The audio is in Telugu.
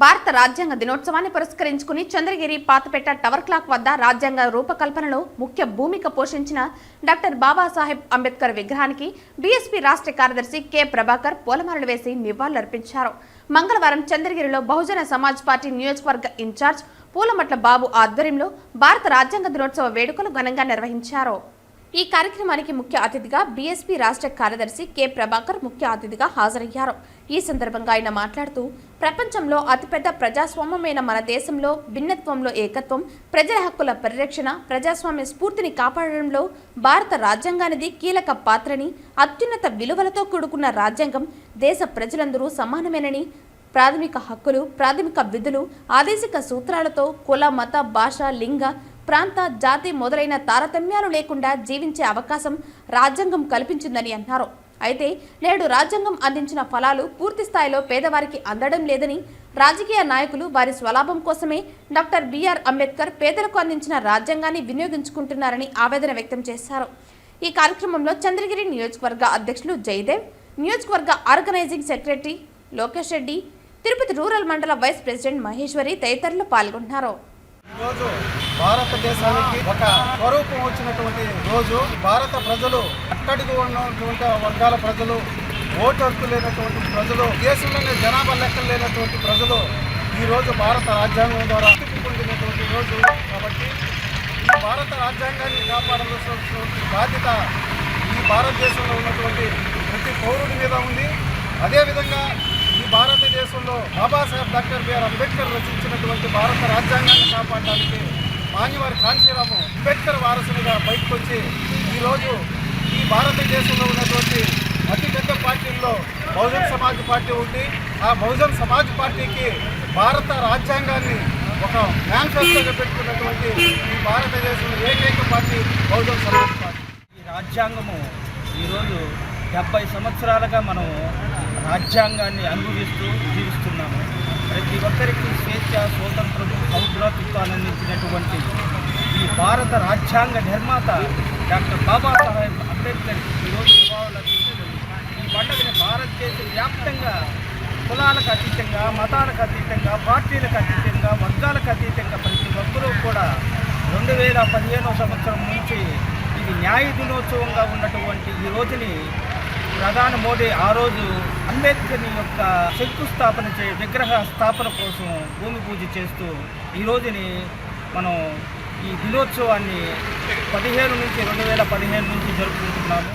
భారత రాజ్యాంగ దినోత్సవాన్ని పురస్కరించుకుని చంద్రగిరి పాతపేట టవర్ క్లాక్ వద్ద రాజ్యాంగ రూపకల్పనలో ముఖ్య భూమిక పోషించిన డాక్టర్ బాబాసాహెబ్ అంబేద్కర్ విగ్రహానికి బీఎస్పీ రాష్ట్ర కార్యదర్శి కె. ప్రభాకర్ పూలమాలలు వేసి నివాళులర్పించారు. మంగళవారం చంద్రగిరిలో బహుజన సమాజ్ పార్టీ నియోజకవర్గ ఇన్ఛార్జ్ పూలమట్ల బాబు ఆధ్వర్యంలో భారత రాజ్యాంగ దినోత్సవ వేడుకలు ఘనంగా నిర్వహించారు. ఈ కార్యక్రమానికి ముఖ్య అతిథిగా బీఎస్పీ రాష్ట్ర కార్యదర్శి కె ప్రభాకర్ ముఖ్య అతిథిగా హాజరయ్యారు. ఈ సందర్భంగా ఆయన మాట్లాడుతూ ప్రపంచంలో అతిపెద్ద ప్రజాస్వామ్యమైన మన దేశంలో భిన్నత్వంలో ఏకత్వం ప్రజల హక్కుల పరిరక్షణ ప్రజాస్వామ్య స్ఫూర్తిని కాపాడడంలో భారత రాజ్యాంగానిది కీలక పాత్రని అత్యున్నత విలువలతో కూడుకున్న రాజ్యాంగం దేశ ప్రజలందరూ సమానమేనని ప్రాథమిక హక్కులు ప్రాథమిక విధులు ఆదేశిక సూత్రాలతో కుల మత భాష లింగ ప్రాంత జాతి మొదలైన తారతమ్యాలు లేకుండా జీవించే అవకాశం రాజ్యాంగం కల్పించిందని అన్నారు. అయితే నేడు రాజ్యాంగం అందించిన ఫలాలు పూర్తి స్థాయిలో పేదవారికి అందడం లేదని రాజకీయ నాయకులు వారి స్వలాభం కోసమే డాక్టర్ బిఆర్ అంబేద్కర్ పేదలకు అందించిన రాజ్యాంగాన్ని వినియోగించుకుంటున్నారని ఆవేదన వ్యక్తం చేశారు. ఈ కార్యక్రమంలో చంద్రగిరి నియోజకవర్గ అధ్యక్షులు జయదేవ్ నియోజకవర్గ organising secretary Lokesh Reddy Tirupati rural మండల వైస్ ప్రెసిడెంట్ మహేశ్వరి తదితరులు పాల్గొన్నారు. ఈరోజు భారతదేశానికి ఒక స్వరూపం వచ్చినటువంటి రోజు. భారత ప్రజలు అక్కడికి ఉన్నటువంటి వర్గాల ప్రజలు ఓటు హక్కు లేనటువంటి ప్రజలు దేశంలోనే జనాభా లెక్కలు లేనటువంటి ప్రజలు ఈరోజు భారత రాజ్యాంగం ద్వారా పొందినటువంటి రోజు. కాబట్టి ఈ భారత రాజ్యాంగాన్ని కాపాడాల్సినటువంటి బాధ్యత ఈ భారతదేశంలో ఉన్నటువంటి ప్రతి పౌరుడి మీద ఉంది. అదేవిధంగా భారతదేశంలో బాబాసాహెబ్ డాక్టర్ బిఆర్ అంబేద్కర్ రచించినటువంటి భారత రాజ్యాంగాన్ని కాపాడడానికి మాన్యవారి కాంశీరాము అంబేద్కర్ వారసునిగా బయటకు వచ్చి ఈరోజు ఈ భారతదేశంలో ఉన్నటువంటి అతిపెద్ద పార్టీల్లో బహుజన్ సమాజ్ పార్టీ ఉంది ఆ బహుజన్ సమాజ్ పార్టీకి భారత రాజ్యాంగాన్ని ఒక మేనిఫెస్టోగా పెట్టుకున్నటువంటి ఈ భారతదేశంలో ఏకైక పార్టీ బహుజన్ సమాజ్ పార్టీ. ఈ రాజ్యాంగము ఈరోజు డెబ్బై సంవత్సరాలుగా మనము రాజ్యాంగాన్ని అనుభవిస్తూ జీవిస్తున్నాము. ప్రతి ఒక్కరికి స్వేచ్ఛ స్వాతంత్రం సౌభ్రాతృత్వాన్ని అందించినటువంటి ఈ భారత రాజ్యాంగ నిర్మాత డాక్టర్ బాబాసాహెబ్ అంబేద్కర్ ఈరోజు నివాళులు ఈ పండుగని భారతదేశ వ్యాప్తంగా కులాలకు అతీతంగా మతాలకు అతీతంగా పార్టీలకు అతీతంగా వర్గాలకు అతీతంగా ప్రతి ఒక్కరూ కూడా రెండు వేల పదిహేనవ సంవత్సరం నుంచి ఇది న్యాయ దినోత్సవంగా ఉన్నటువంటి ఈ రోజుని ప్రధాని మోడీ ఆ రోజు అంబేద్కర్ యొక్క శంకుస్థాపన చే విగ్రహ స్థాపన కోసం భూమి పూజ చేస్తూ ఈ రోజుని మనం ఈ దినోత్సవాన్ని పదిహేను నుంచి రెండు వేల పదిహేను నుంచి జరుపుకుంటున్నాము.